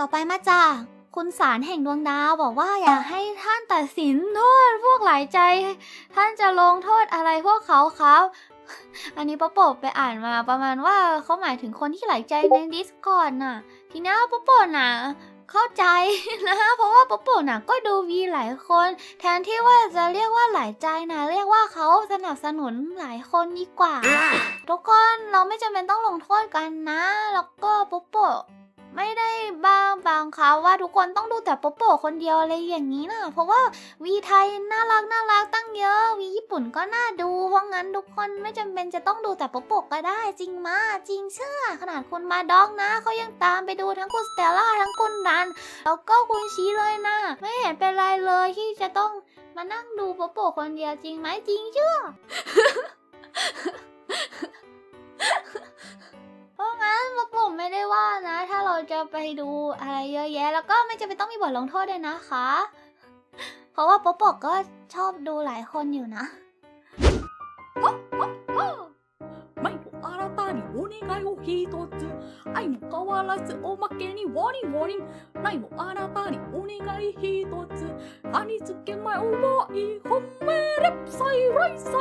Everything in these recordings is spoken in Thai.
ต่อไปมาจากคุณสารแห่งดวงดาวบอกว่าอยากให้ท่านตัดสินโทษพวกหลายใจ ท่านจะลงโทษอะไรพวกเขาครับ อันนี้ป๊อปโปไปอ่านมาประมาณว่าเขาหมายถึงคนที่หลายใจใน Discord น่ะ ทีนี้ป๊อปโปน่ะเข้าใจนะเพราะว่าป๊อปโปน่ะก็ดูวีหลายคน แทนที่ว่าจะเรียกว่าหลายใจนะเรียกว่าเขาสนับสนุนหลายคนดีกว่าทุกคนเราไม่จำเป็นต้องลงโทษกันนะ แล้วก็ป๊อปโป ไม่ได้บ้างบางคราวว่าทุกคนต้องดูแต่ป๊อปโปคนเดียวอะไรอย่างนี้นะเพราะว่าวีไทยน่ารักน่ารักตั้งเยอะวีญี่ปุ่นก็น่าดูเพราะงั้นทุกคนไม่จำเป็นจะต้องดูแต่ป๊อปโปก็ได้จริงมาจริงเชื่อ ขนาดคุณมาดองนะเขายังตามไปดูทั้งคุณสเตลล่าทั้งคุณดันแล้วก็คุณชี้เลยนะไม่เห็นเป็นไรเลยที่จะต้องมานั่งดูป๊อปโปคนเดียวจริงไหมจริงเชื่อ จะไปดูอะไรเยอะแยะ แล้วก็ไม่จะเป็นต้องมีบทลงโทษด้วยนะคะ เพราะว่าป๊อปปอกก็ชอบดูหลายคนอยู่นะ ไม่อาราตานี่โอเนไกโอฮิโตซึไอโมกาวาราซึโอมาเกนี่วอริวอริไนโอาราตานี่โอเนไกฮิโตซึอานิซึเกะมาโอโมอิคอมเมเรปไซไรไซ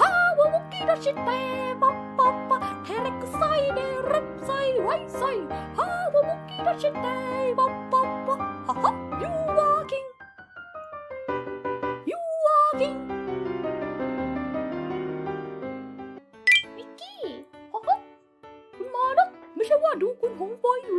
ฮาวุกิดาชิเตปะปะปเทเรกไซเดรปไซ ณหงฟอยอยู่เหรอมาทำอะไรไรนี้ครับลงทางมาเหรอยอยู่